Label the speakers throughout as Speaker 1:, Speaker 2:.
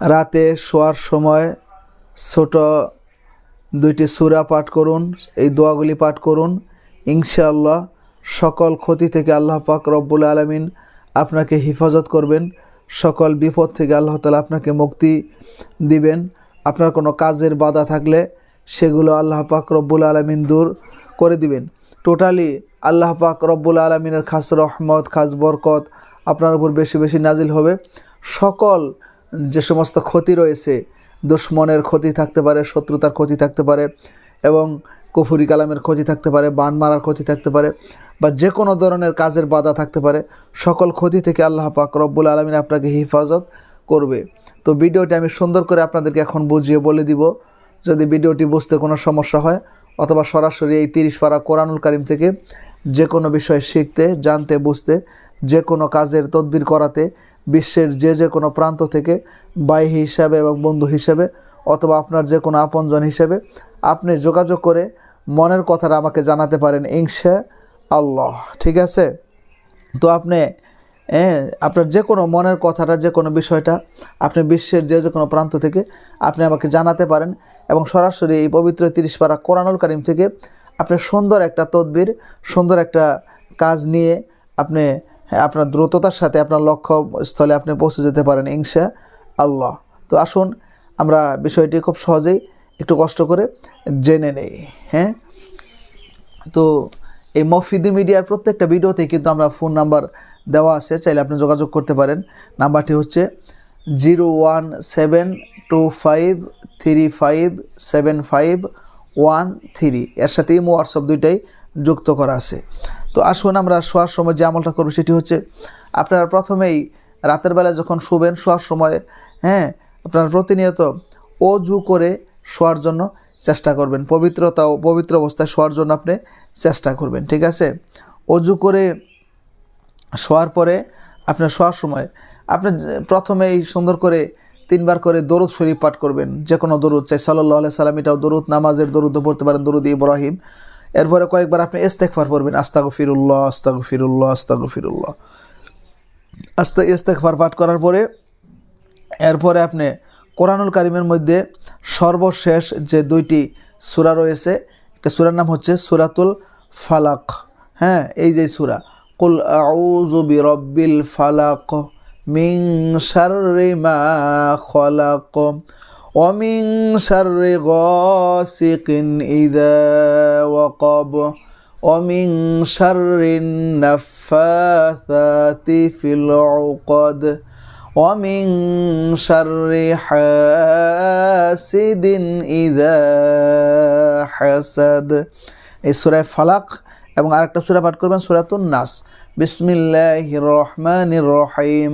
Speaker 1: রাতে শোয়ার সময় ছোট দুইটি সূরা পাঠ করুন, এই দোয়াগুলি পাঠ করুন। ইনশাআল্লাহ সকল ক্ষতি থেকে আল্লাহ পাক রব্বুল আলমিন আপনাকে হেফাজত করবেন। সকল বিপদ থেকে আল্লাহ তালা আপনাকে মুক্তি দিবেন। আপনার কোনো কাজের বাধা থাকলে সেগুলো আল্লাহ পাক রব্বুল আলমিন দূর করে দিবেন। টোটালি আল্লাহ পাক রব্বুল আলমিনের খাস রহমত, খাস বরকত আপনার উপর বেশি বেশি নাজিল হবে। সকল যে সমস্ত ক্ষতি রয়েছে, দুশ্মনের ক্ষতি থাকতে পারে, শত্রুতার ক্ষতি থাকতে পারে এবং কুফুরি কালামের ক্ষতি থাকতে পারে, বান মারার ক্ষতি থাকতে পারে বা যে কোনো ধরনের কাজের বাধা থাকতে পারে, সকল ক্ষতি থেকে আল্লাহ পাক রব্বুল আলমিন আপনাকে হেফাজত করবে। তো ভিডিওটি আমি সুন্দর করে আপনাদেরকে এখন বুঝিয়ে বলে দিব। যদি ভিডিওটি বুঝতে কোনো সমস্যা হয় অথবা সরাসরি এই তিরিশ পারা কোরআনুল কারিম থেকে যে কোনো বিষয় শিখতে, জানতে, বুঝতে, যে কোনো কাজের তদবির করাতে বিশ্বের যে যে কোনো প্রান্ত থেকে বাই হিসাবে এবং বন্ধু হিসেবে অথবা আপনার যে কোনো আপনজন হিসেবে আপনি যোগাযোগ করে মনের কথাটা আমাকে জানাতে পারেন, ইনশা আল্লাহ। ঠিক আছে? তো আপনি হ্যাঁ আপনার যে কোনো মনের কথাটা, যে কোনো বিষয়টা আপনি বিশ্বের যে যে কোনো প্রান্ত থেকে আপনি আমাকে জানাতে পারেন এবং সরাসরি এই পবিত্র তিরিশ পারা কোরআনুল কারিম থেকে আপনি সুন্দর একটা তদবির, সুন্দর একটা কাজ নিয়ে আপনি আপনার দ্রুততার সাথে আপনার লক্ষ্যস্থলে আপনি পৌঁছে যেতে পারেন ইনশা আল্লাহ। তো আসুন, আমরা বিষয়টি খুব সহজেই একটু কষ্ট করে জেনে নেই হ্যাঁ? তো এই মফিদি মিডিয়ার প্রত্যেকটা ভিডিওতে কিন্তু আমরা ফোন নাম্বার দেওয়া আছে, চাইলে আপনি যোগাযোগ করতে পারেন। নাম্বারটি হচ্ছে zero one seven two five three five seven five one three. এর সাথে ইমো হোয়াটসঅ্যাপ দুইটাই যুক্ত করা আছে। তো আসুন আমরা শোয়ার সময় যে আমলটা করব সেটি হচ্ছে আপনারা প্রথমেই রাতের বেলা যখন শুবেন, শোয়ার সময় হ্যাঁ আপনারা প্রতিনিয়ত অজু করে শোয়ার জন্য চেষ্টা করবেন। পবিত্রতা ও পবিত্র অবস্থায় শোয়ার জন্য আপনি চেষ্টা করবেন, ঠিক আছে? অজু করে শোয়ার পরে আপনার শোয়ার সময় আপনি প্রথমেই সুন্দর করে তিনবার করে দরুদ শরীফ পাঠ করবেন। যে কোনো দরুদ, চাই সাল্লাহ আলাই সাল্লাম এটাও দরুদ, নামাজের দরুদও পড়তে পারেন দরুদ ইব্রাহিম এরপরে কয়েকবার আপনি ইস্তেকফার পড়বেন আস্তাগু ফিরুল্লাহ আস্তাগু ফিরুল্লাহ আস্তাগু ফিরুল্লাহ আস্তে ইস্তেকফার পাঠ করার পরে, এরপরে আপনি কোরআনুল কারিমের মধ্যে সর্বশেষ যে দুইটি সূরা রয়েছে, একটা সূরার নাম হচ্ছে সূরাতুল ফালাক। হ্যাঁ এই যে সূরা, কুল আউযু বিরাব্বিল ফালাক মিন শাররি মা খলাক ومن شر غاسق إذا وقب ومن شر النفاثات في العقد ومن شر حاسد إذا حسد এই সুরায় ফালাক এবং আরেকটা সূরা পাঠ করবেন সূরাতুন নাস বিসমিল্লাহির রহমানির রহিম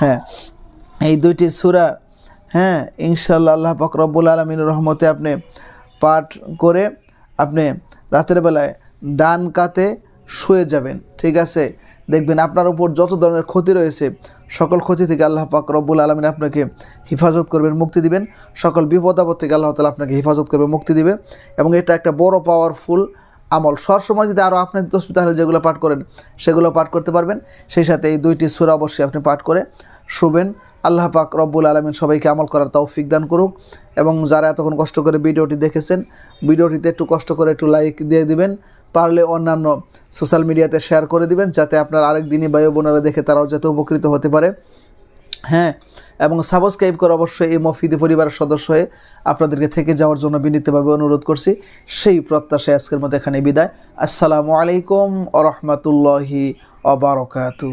Speaker 1: হ্যাঁ এই দুইটি সূরা হ্যাঁ ইনশাল্লাহ আল্লাহ ফকরবুল আলমিন রহমতে আপনি পাঠ করে আপনি রাতের বেলায় ডান কাতে শুয়ে যাবেন, ঠিক আছে? দেখবেন আপনার উপর যত ধরনের ক্ষতি রয়েছে, সকল ক্ষতি থেকে আল্লাহ পাক রব্বুল আলমিন আপনাকে হেফাজত করবেন, মুক্তি দিবেন। সকল বিপদ আপদ থেকে আল্লাহ তালা আপনাকে হেফাজত করবে, মুক্তি দিবে। এবং এটা একটা বড় পাওয়ারফুল আমল। সবসময় যদি আরও আপনি তসবি তাহলে যেগুলো পাঠ করেন, সেগুলো পাঠ করতে পারবেন। সেই সাথে এই দুইটি সুরা অবশ্যই আপনি পাঠ করে শুবেন। আল্লাহ পাক রব্বুল আলমিন সবাইকে আমল করার তৌফিক দান করুক। এবং যারা এতক্ষণ কষ্ট করে ভিডিওটি দেখেছেন, ভিডিওটিতে একটু কষ্ট করে একটু লাইক দিয়ে দিবেন। পারলে অন্যান্য সোশ্যাল মিডিয়াতে শেয়ার করে দিবেন, যাতে আপনার আরেক দিনই ভাই বোনেরা দেখে তারাও যাতে উপকৃত হতে পারে। হ্যাঁ এবং সাবস্ক্রাইব করে অবশ্যই এই মফিদি পরিবারের সদস্য হয়ে আপনাদেরকে থেকে যাওয়ার জন্য বিনীতভাবে অনুরোধ করছি। সেই প্রত্যাশায় আজকের মতো এখানে বিদায়। আসসালামু আলাইকুম আ রহমতুল্লাহি অবরকাতু